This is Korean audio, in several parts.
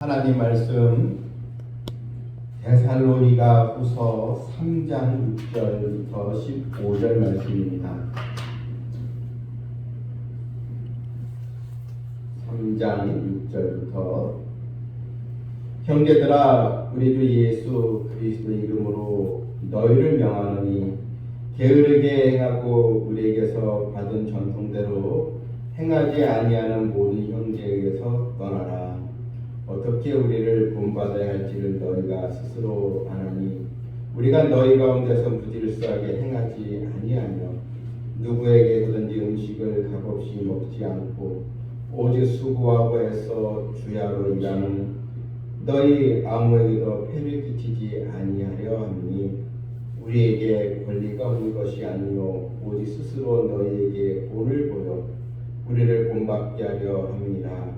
하나님 말씀 데살로니가 후서 3장 6절부터 15절 말씀입니다. 3장 6절부터 형제들아 우리 주 예수 그리스도의 이름으로 너희를 명하노니 게으르게 행하고 우리에게서 받은 전통대로 행하지 아니하는 모든 형제에게서 떠나라. 어떻게 우리를 본받아야 할지를 너희가 스스로 아나니 우리가 너희 가운데서 무질서하게 행하지 아니하며 누구에게든지 음식을 값없이 먹지 않고 오직 수고하고 애써 주야로 일하는 너희 아무에게도 폐를 끼치지 아니하려 하니 우리에게 권리가 없는 것이 아니요 오직 스스로 너희에게 본을 보여 우리를 본받게 하려 함이니라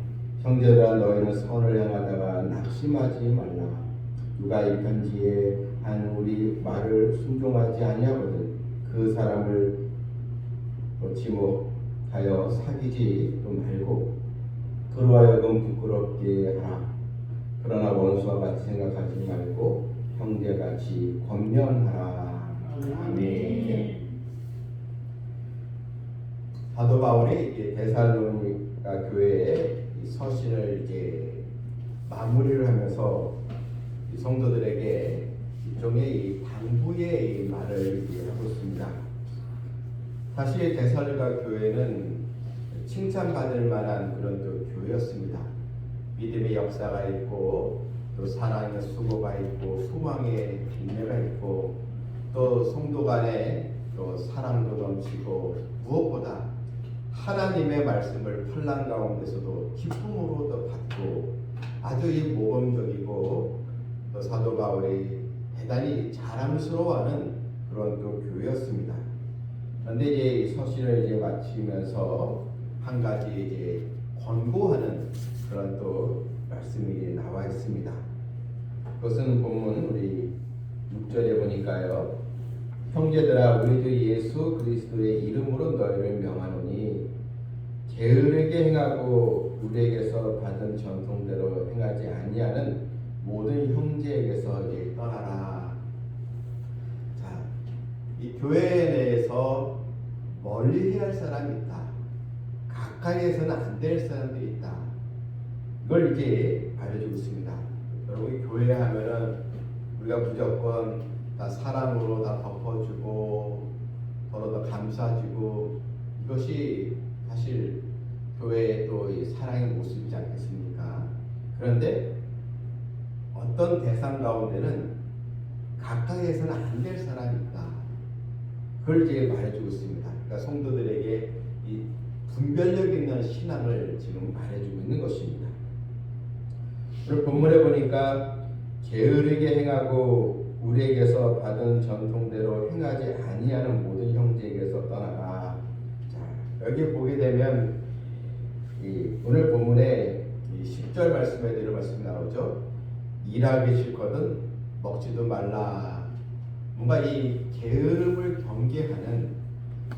형제들아 너희는 선을 향하다가 낙심하지 말라. 누가 이 편지에 한 우리 말을 순종하지 아니하거든 그 사람을 지목하여 사귀지도 말고 그로 하여금 부끄럽게 하라. 그러나 원수와 같이 생각하지 말고 형제같이 권면하라. 아멘. 사도 바울이 이제 데살로니가 교회에 이 서신을 이제 마무리를 하면서 이 성도들에게 일종의 이 당부의 이 말을 하고 있습니다. 사실 데살로니가 교회는 칭찬받을 만한 그런 또 교회였습니다. 믿음의 역사가 있고 또 사랑의 수고가 있고 소망의 인내가 있고 또 성도 간에 또 사랑도 넘치고 무엇보다 하나님의 말씀을 환란 가운데서도 기쁨으로 또 받고 아주 이 모범적이고 또 사도 바울이 대단히 자랑스러워하는 그런 또 교회였습니다. 그런데 이제 이 서신을 이제 마치면서 한 가지 이제 권고하는 그런 또 말씀이 나와 있습니다. 그것은 본문 우리 6절에 보니까요. 형제들아 우리 주 예수 그리스도의 이름으로 너희를 명하노니 게으르게 행하고 우리에게서 받은 전통대로 행하지 아니하는 모든 형제에게서 떠나라. 자, 이 교회 내에서 멀리 해야 할 사람이 있다. 가까이에서는 안 될 사람들이 있다. 이걸 이제 알려주고 있습니다. 여러분 교회 하면은 우리가 무조건 다 사랑으로 다 덮어주고 서로 더 감싸주고 이것이 사실 교회의 또이 사랑의 모습이지 않겠습니까? 그런데 어떤 대상 가운데는 가까이에서는 안 될 사람이 있다. 그걸 이제 말해주고 있습니다. 그러니까 성도들에게 이 분별력 있는 신앙을 지금 말해주고 있는 것입니다. 오늘 본문에 보니까 게으르게 행하고 우리에게서 받은 전통대로 행하지 아니하는 모든 형제에게서 떠나라. 자, 여기 보게 되면 이 오늘 본문에 이 10절 말씀에 대한 말씀이 나오죠. 일하기 싫거든 먹지도 말라. 뭔가 이 게으름을 경계하는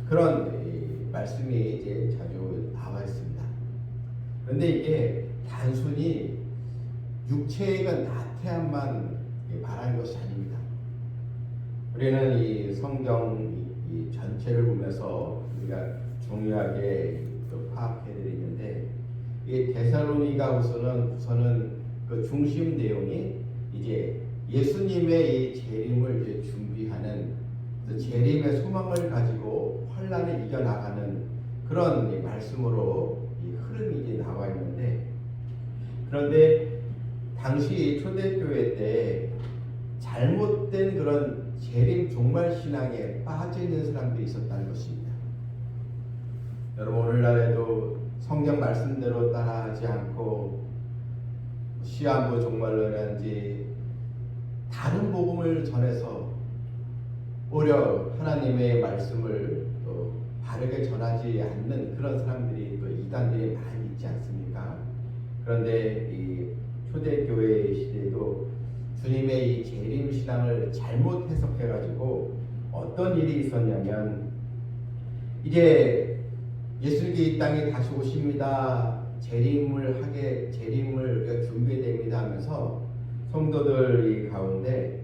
그런 이 말씀이 이제 자주 나와 있습니다. 그런데 이게 단순히 육체가 나태함만 말하는 것이 아닙니다. 우리는 이 성경 이 전체를 보면서 우리가 중요하게 되는데 이 데살로니가우서는 우선은 그 중심 내용이 이제 예수님의 이 재림을 이제 준비하는 그 재림의 소망을 가지고 환란을 이겨 나가는 그런 이 말씀으로 이 흐름이 이제 나와 있는데 그런데 당시 초대교회 때 잘못된 그런 재림 종말 신앙에 빠져 있는 사람들이 있었다는 것입니다. 여러분 오늘날에도 성경 말씀대로 따라하지 않고 시한부 종말론이란지 다른 복음을 전해서 오히려 하나님의 말씀을 또 바르게 전하지 않는 그런 사람들이 또 이단들이 많이 있지 않습니까? 그런데 이 초대교회 시대에도 주님의 이 재림 신앙을 잘못 해석해 가지고 어떤 일이 있었냐면 이제 예수님이 이 땅에 다시 오십니다. 재림을 하게 재림을 준비됩니다 하면서 성도들 이 가운데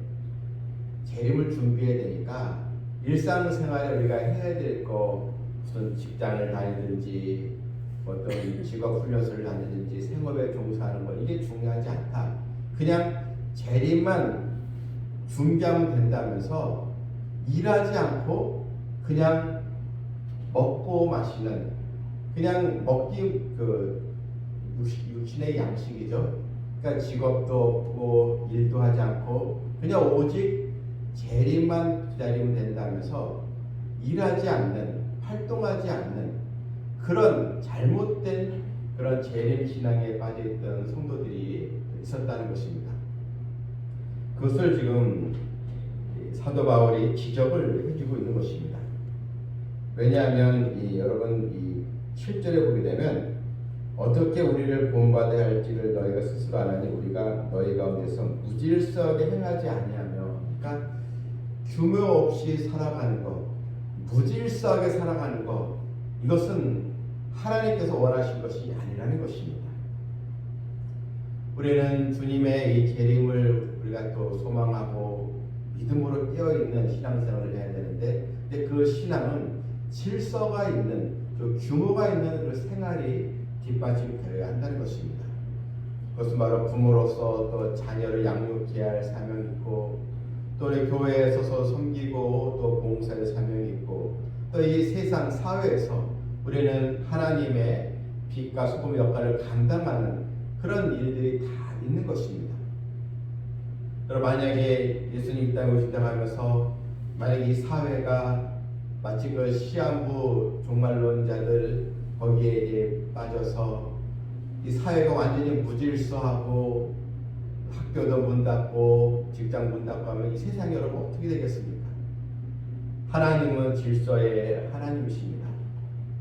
재림을 준비해야 되니까 일상생활에 우리가 해야 될 거 무슨 직장을 다니든지 어떤 직업 훈련소를 다니든지 생업에 종사하는 거 이게 중요하지 않다. 그냥 재림만 준비하면 된다면서 일하지 않고 그냥 먹고 마시는 그냥 먹기 그 육신- 육신의 양식이죠. 그러니까 직업도 없고 일도 하지 않고 그냥 오직 재림만 기다리면 된다면서 일하지 않는 활동하지 않는 그런 잘못된 그런 재림 신앙에 빠져 있던 성도들이 있었다는 것입니다. 그것을 지금 사도 바울이 지적을 해주고 있는 것입니다. 왜냐하면 이 여러분 이 7절에 보게 되면 어떻게 우리를 본받아야 할지를 너희가 스스로 아나니 우리가 너희 가운데서 무질서하게 행하지 아니하며 그러니까 규모 없이 살아가는 것 무질서하게 살아가는 것 이것은 하나님께서 원하신 것이 아니라는 것입니다. 우리는 주님의 이 재림을 우리가 또 소망하고 믿음으로 깨어 있는 신앙생활을 해야 되는데, 근데 그 신앙은 질서가 있는 또 규모가 있는 그 생활이 뒷받침되어야 한다는 것입니다. 그것은 바로 부모로서 또 자녀를 양육해야 할 사명이 있고, 또 교회에 서서 섬기고 또 봉사의 사명이 있고, 또 이 세상 사회에서 우리는 하나님의 빛과 소금 역할을 감당하는 그런 일들이 다 있는 것입니다. 여러분 만약에 예수님 이 땅에 오신다고 하면서 만약에 이 사회가 마치 그 시한부 종말론자들 거기에 이제 빠져서 이 사회가 완전히 무질서하고 학교도 문 닫고 직장 문 닫고 하면 이 세상이 여러분 어떻게 되겠습니까? 하나님은 질서의 하나님이십니다.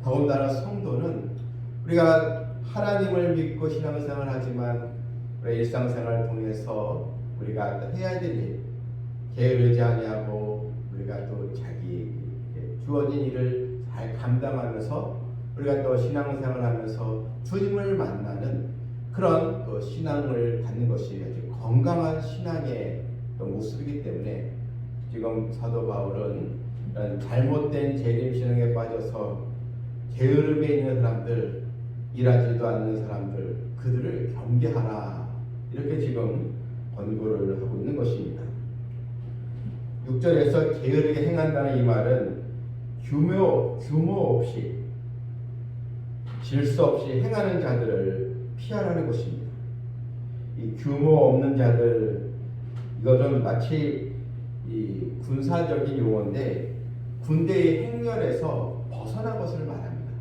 더군다나 성도는 우리가 하나님을 믿고 신앙생활 하지만 우리 일상생활을 통해서 우리가 해야 될 일, 게으르지 아니하고 우리가 또 자기 주어진 일을 잘 감당하면서 우리가 또 신앙생활 하면서 주님을 만나는 그런 또 신앙을 갖는 것이 아주 건강한 신앙의 또 모습이기 때문에 지금 사도 바울은 잘못된 재림 신앙에 빠져서 게으름에 있는 사람들, 일하지도 않는 사람들, 그들을 경계하라. 이렇게 지금 권고를 하고 있는 것입니다. 6절에서 게으르게 행한다는 이 말은 규모, 규모 없이 질서 없이 행하는 자들을 피하라는 것입니다. 이 규모 없는 자들 이거는 마치 이 군사적인 용어인데 군대의 행렬에서 벗어난 것을 말합니다.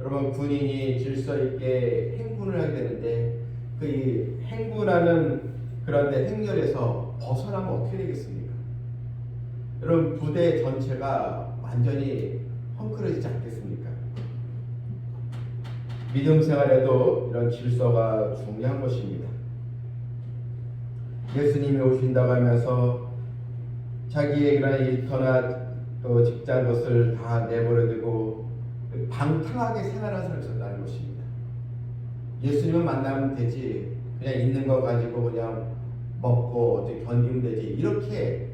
여러분 군인이 질서 있게 행군을 하게 되는데 그 행군하는 그런 데 행렬에서 벗어나면 어떻게 되겠습니까? 여러분 부대 전체가 완전히 헝클어지지 않겠습니까? 믿음 생활에도 이런 질서가 중요한 것입니다. 예수님이 오신다고 하면서 자기의 그런 일터나 또 직장 것을 다 내버려두고 방탕하게 생활하는 것입니다. 예수님을 만나면 되지. 그냥 있는 거 가지고 그냥 먹고 어떻게 견디면 되지. 이렇게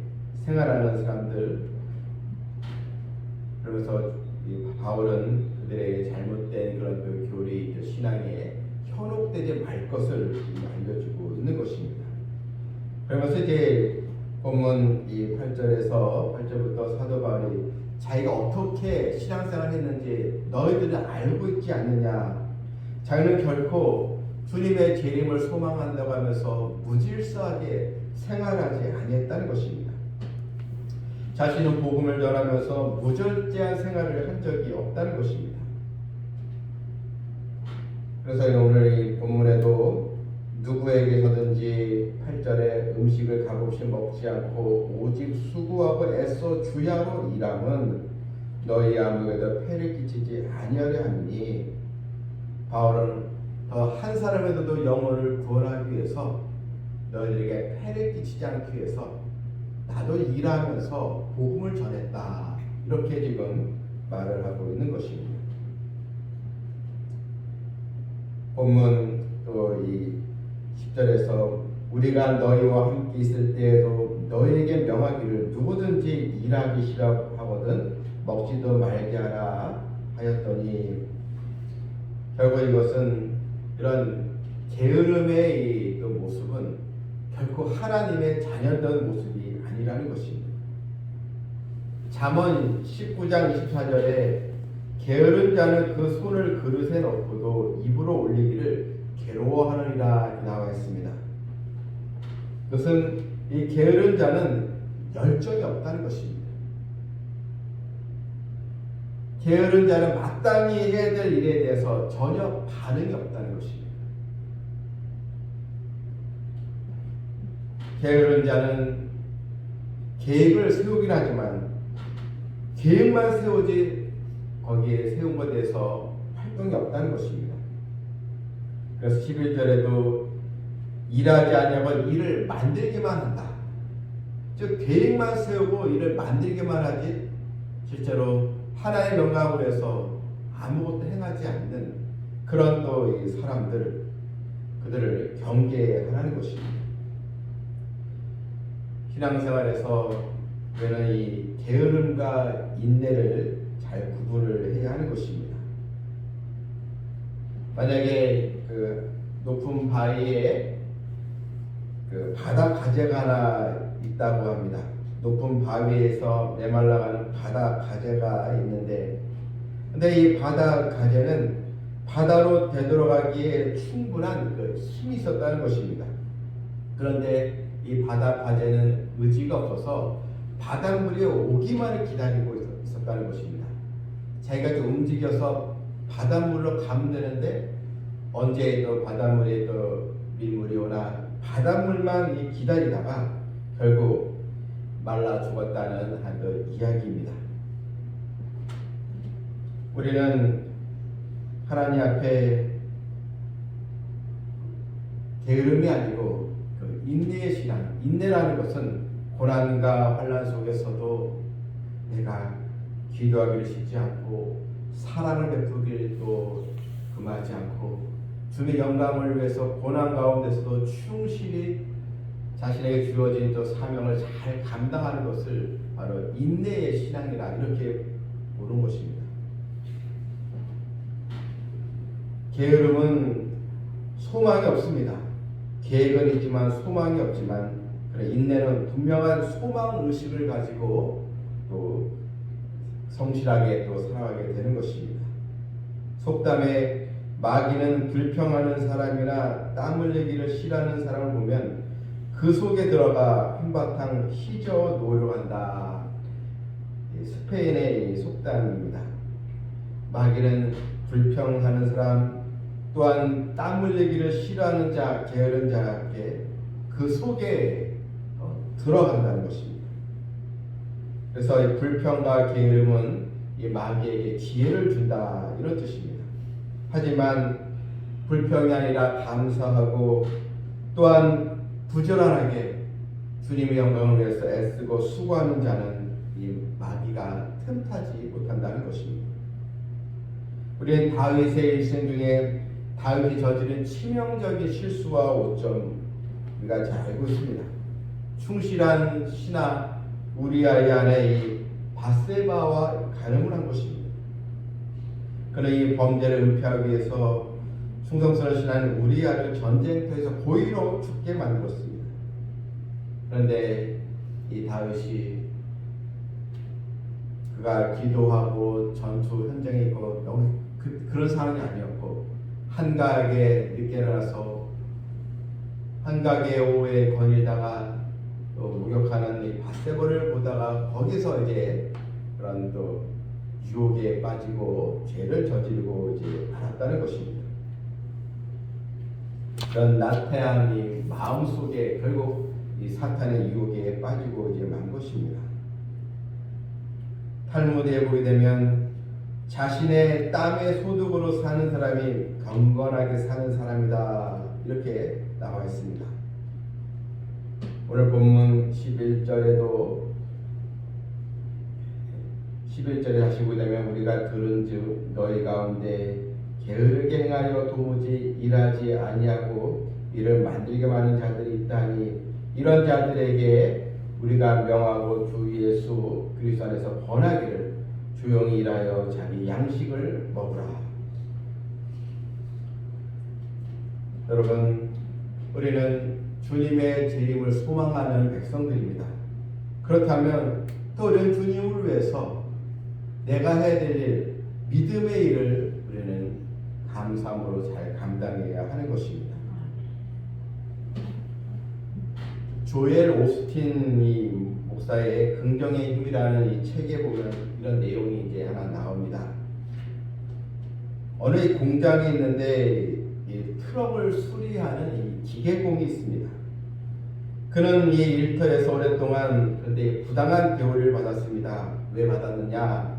생활하는 사람들. 그러면서 이 바울은 그들에게 잘못된 그런 그 교리 그 신앙에 현혹되지 말 것을 알려주고 있는 것입니다. 그러면서 이제 보면 이 8절에서 8절부터 사도 바울이 자기가 어떻게 신앙생활 했는지 너희들은 알고 있지 않느냐 자기는 결코 주님의 재림을 소망한다고 하면서 무질서하게 생활하지 아니했다는 것입니다. 자신은 복음을 전하면서 무절제한 생활을 한 적이 없다는 것입니다. 그래서 오늘 이 본문에도 누구에게서든지 8절에 음식을 값없이 먹지 않고 오직 수고하고 애써 주야로 일함은 너희 아무에도 폐를 끼치지 아니하려 하니 바울은 더 한 사람에게도 영혼을 구원하기 위해서 너희들에게 폐를 끼치지 않기 위해서 나도 일하면서 복음을 전했다 이렇게 지금 말을 하고 있는 것입니다. 본문 또 이 10절에서 우리가 너희와 함께 있을 때에도 너희에게 명하기를 누구든지 일하기 싫어하거든 먹지도 말게 하라 하였더니 결국 이것은 이런 게으름의 이그 모습은 결코 하나님의 자녀된 모습이 아니라는 것입니다. 잠언 19장 24절에 게으른 자는 그 손을 그릇에 넣고도 입으로 올리기를 괴로워하느니라 나와 있습니다. 그것은 이 게으른 자는 열정이 없다는 것입니다. 게으른 자는 마땅히 해야 될 일에 대해서 전혀 반응이 없다는 것입니다. 게으른 자는 계획을 세우긴 하지만 계획만 세우지 거기에 세운 것에 대해서 활동이 없다는 것입니다. 그래서 11절에도 일하지 아니하고 일을 만들기만 한다. 즉 계획만 세우고 일을 만들기만 하지 실제로 하나의 명령을 해서 아무것도 행하지 않는 그런 또이 사람들 그들을 경계하라는 것입니다. 신앙생활에서 우리는 이 게으름과 인내를 잘 구분을 해야 하는 것입니다. 만약에 그 높은 바위에 그 바다 가재가 하나 있다고 합니다. 높은 바위에서 메말라가는 바다 가재가 있는데, 근데 이 바다 가재는 바다로 되돌아가기에 충분한 그 힘이 있었다는 것입니다. 그런데 이 바다 가재는 의지가 없어서 바닷물이 오기만을 기다리고 있었다는 것입니다. 자기가 좀 움직여서 바닷물로 가면 되는데 언제 또 바닷물에 또 밀물이 오나 바닷물만 기다리다가 결국 말라 죽었다는 한 그 이야기입니다. 우리는 하나님 앞에 게으름이 아니고 그 인내의 신앙, 인내라는 것은 고난과 환란 속에서도 내가 기도하기를 쉽지 않고 사랑을 베푸기를 또 금하지 않고 주의 영광을 위해서 고난 가운데서도 충실히 자신에게 주어진 또 사명을 잘 감당하는 것을 바로 인내의 신앙이라 이렇게 보는 것입니다. 게으름은 소망이 없습니다. 계획은 있지만 소망이 없지만 그래 인내는 분명한 소망 의식을 가지고 또 성실하게 또 살아가게 되는 것입니다. 속담에 마귀는 불평하는 사람이나 땀 흘리기를 싫어하는 사람을 보면 그 속에 들어가 한바탕 희저 노력한다. 스페인의 속담입니다. 마귀는 불평하는 사람 또한 땀 흘리기를 싫어하는 자, 게으른 자에게 그 속에 어, 들어간다는 것입니다. 그래서 이 불평과 게으름은 이 마귀에게 기회를 준다 이런 뜻입니다. 하지만 불평이 아니라 감사하고 또한 부지런하게 주님의 영광을 위해서 애쓰고 수고하는 자는 이 마귀가 틈타지 못한다는 것입니다. 우리는 다윗의 일생 중에 다윗이 저지른 치명적인 실수와 오점 우리가 잘 알고 있습니다. 충실한 신하 우리아의 아내 이 바세바와 가늠을 한 것입니다. 그는 이 범죄를 은폐하기 위해서 충성스러운 신하는 우리아를 전쟁터에서 고의로 죽게 만들었습니다. 그런데 이 다윗이 그가 기도하고 전투 현장에 있고 너무 그, 그런 상황이 아니었고 한가하게 늦게 일어나서 한가하게 오후에 거닐다가 또 목욕하는 이 바세보를 보다가 거기서 이제 그런 또 유혹에 빠지고 죄를 저지르고 이제 알았다는 것입니다. 그런 나태한 이 마음 속에 결국 이 사탄의 유혹에 빠지고 이제 만 것입니다. 탈무드에 보게 되면 자신의 땀의 소득으로 사는 사람이 경건하게 사는 사람이다 이렇게 나와 있습니다. 오늘 본문 11절에도 11절에 다시 보게 되면 우리가 들은 즉 너희 가운데 게으르게 행하여 도무지 일하지 아니하고 이를 만들게 하는 자들이 있다니 이런 자들에게 우리가 명하고 주 예수 그리스도 안에서 번하기를 조용히 일하여 자기 양식을 먹으라. 여러분 우리는 주님의 재림을 소망하는 백성들입니다. 그렇다면 또 우리는 주님을 위해서 내가 해야 될 일, 믿음의 일을 감사함으로 잘 감당해야 하는 것입니다. 조엘 오스틴 이 목사의 긍정의 힘이라는 이 책에 보면 이런 내용이 이제 하나 나옵니다. 어느 이 공장에 있는데 이 트럭을 수리하는 이 기계공이 있습니다. 그는 이 일터에서 오랫동안 그런데 부당한 대우를 받았습니다. 왜 받았느냐?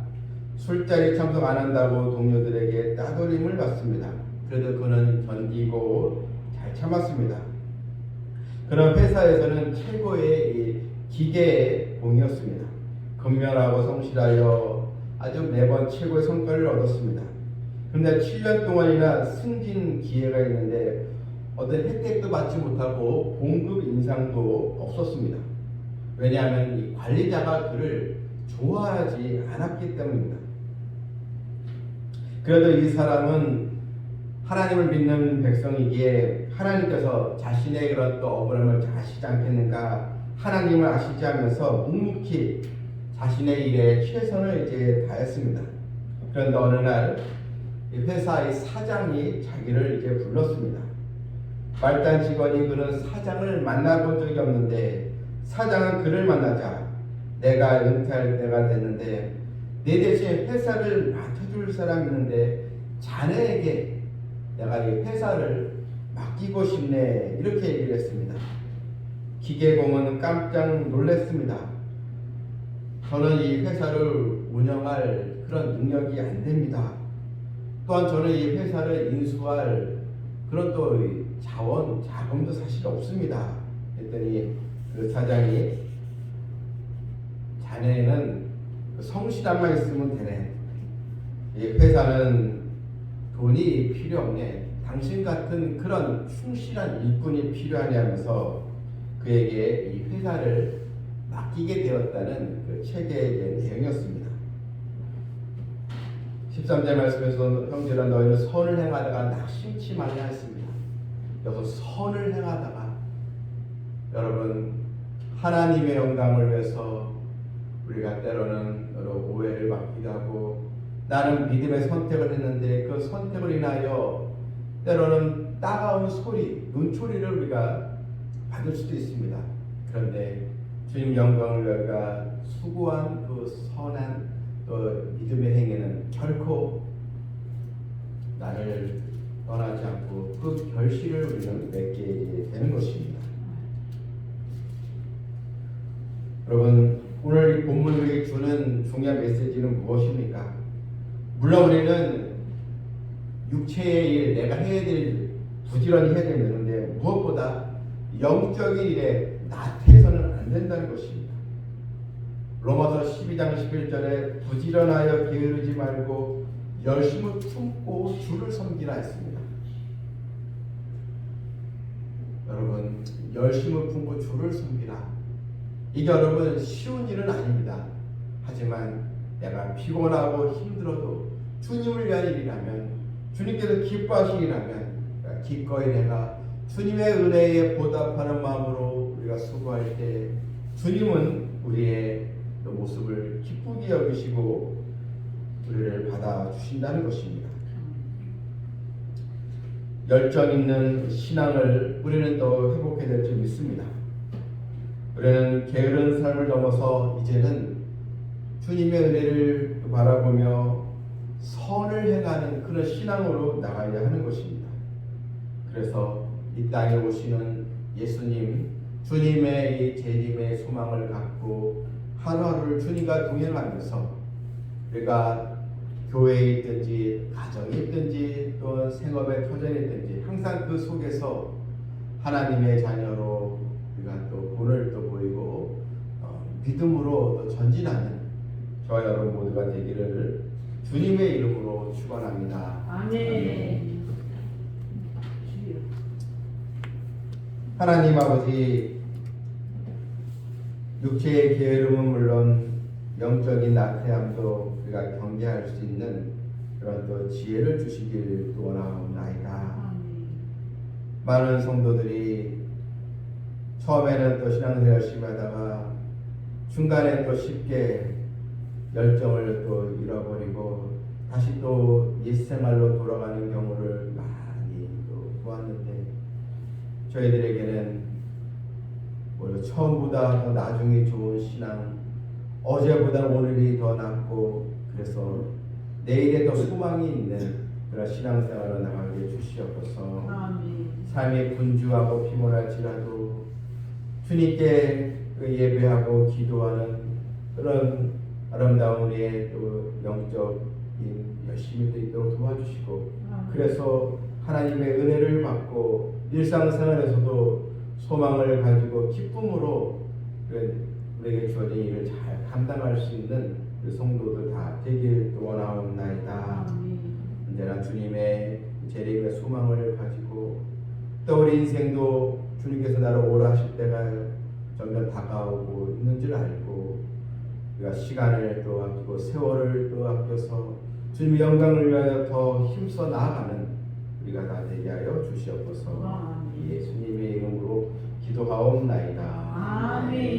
술자리 참석 안 한다고 동료들에게 따돌림을 받습니다. 그래도 그는 견디고 잘 참았습니다. 그런 회사에서는 최고의 이 기계의 공이었습니다. 근면하고 성실하여 아주 매번 최고의 성과를 얻었습니다. 그런데 7년 동안이나 승진 기회가 있는데 어떤 혜택도 받지 못하고 봉급 인상도 없었습니다. 왜냐하면 이 관리자가 그를 좋아하지 않았기 때문입니다. 그래도 이 사람은 하나님을 믿는 백성이기에 하나님께서 자신의 그런 또 억울함을 잘 아시지 않겠는가 하나님을 아시지 하면서 묵묵히 자신의 일에 최선을 이제 다했습니다. 그런데 어느 날 회사의 사장이 자기를 이제 불렀습니다. 말단 직원이 그는 사장을 만나본 적이 없는데 사장은 그를 만나자 내가 은퇴할 때가 됐는데 내 대신 회사를 맡아 줄 사람 있는데 자네에게 내가 이 회사를 맡기고 싶네 이렇게 얘기를 했습니다. 기계공은 깜짝 놀랐습니다. 저는 이 회사를 운영할 그런 능력이 안 됩니다. 또한 저는 이 회사를 인수할 그런 또 자원, 자금도 사실 없습니다. 했더니 그 사장이 자네는 성실함만 있으면 되네. 이 회사는 돈이 필요 없네. 당신 같은 그런 충실한 일꾼이 필요하냐면서 그에게 이 회사를 맡기게 되었다는 그 책의 내용이었습니다. 13절 말씀에서 형제라 너희는 선을 행하다가 낙심치 말라 했습니다. 여기서 선을 행하다가 여러분 하나님의 영광을 위해서 우리가 때로는 여러 오해를 받기도 하고 나는 믿음의 선택을 했는데 그 선택을 인하여 때로는 따가운 소리, 눈초리를 우리가 받을 수도 있습니다. 그런데 주님 영광을 위하여 수고한 그 선한 그 믿음의 행위는 결코 나를 떠나지 않고 그 결실을 우리는 맺게 되는 것입니다. 여러분 오늘 이 본문이 주는 중요한 메시지는 무엇입니까? 물론 우리는 육체의 일, 내가 해야 될 일, 부지런히 해야 되는데 무엇보다 영적인 일에 나태해서는 안 된다는 것입니다. 로마서 12장 11절에 부지런하여 게으르지 말고 열심을 품고 주를 섬기라 했습니다. 여러분 열심을 품고 주를 섬기라. 이게 여러분 쉬운 일은 아닙니다. 하지만 내가 피곤하고 힘들어도 주님을 위한 일이라면 주님께서 기뻐하시기라면 기꺼이 내가 주님의 은혜에 보답하는 마음으로 우리가 수고할 때 주님은 우리의 그 모습을 기쁘게 여기시고 우리를 받아주신다는 것입니다. 열정 있는 신앙을 우리는 또 회복해야 될 줄 믿습니다. 우리는 게으른 삶을 넘어서 이제는 주님의 은혜를 바라보며 선을 행하는 그런 신앙으로 나가야 하는 것입니다. 그래서 이 땅에 오시는 예수님, 주님의 이 재림의 소망을 갖고 하루하루를 주님과 동행하면서 우리가 교회에 있든지 가정에 있든지 또는 생업의 터전에 있든지 항상 그 속에서 하나님의 자녀로 우리가 또 본을 또 보이고 어, 믿음으로 또 전진하는 저와 여러분 모두가 되기를 주님의 이름으로 축원합니다. 아멘. 하나님 아버지 육체의 게으름은 물론 영적인 나태함도 우리가 경계할 수 있는 그런 또 지혜를 주시길 또 원하옵나이다. 많은 성도들이 처음에는 또 신앙생활 열심히 하다가 중간에 또 쉽게 열정을 또 잃어버리고 다시 또 옛생활로 돌아가는 경우를 많이 또 보았는데 저희들에게는 뭐 처음보다 더 나중에 좋은 신앙 어제보다 오늘이 더 낫고 그래서 내일에 더 소망이 있는 그런 신앙생활을 나가게 주시옵소서. 삶이 분주하고 피곤할지라도 주님께 그 예배하고 기도하는 그런 아름다운 우리의 또 영적인 열심히 도 있도록 도와주시고 아멘. 그래서 하나님의 은혜를 받고 일상생활에서도 소망을 가지고 기쁨으로 그 우리에게 주어진 일을 잘 감당할 수 있는 그 성도들 다 되길 원하옵나이다. 언제나 주님의 재림의 소망을 가지고 또 우리 인생도 주님께서 나를 오라 하실 때가 점점 다가오고 있는 줄 알고 우리가 시간을 또 아끼고 세월을 또 아껴서 주님의 영광을 위하여 더 힘써 나아가는 우리가 다 되게 하여 주시옵소서. 예수님의 이름으로 기도하옵나이다. 아멘.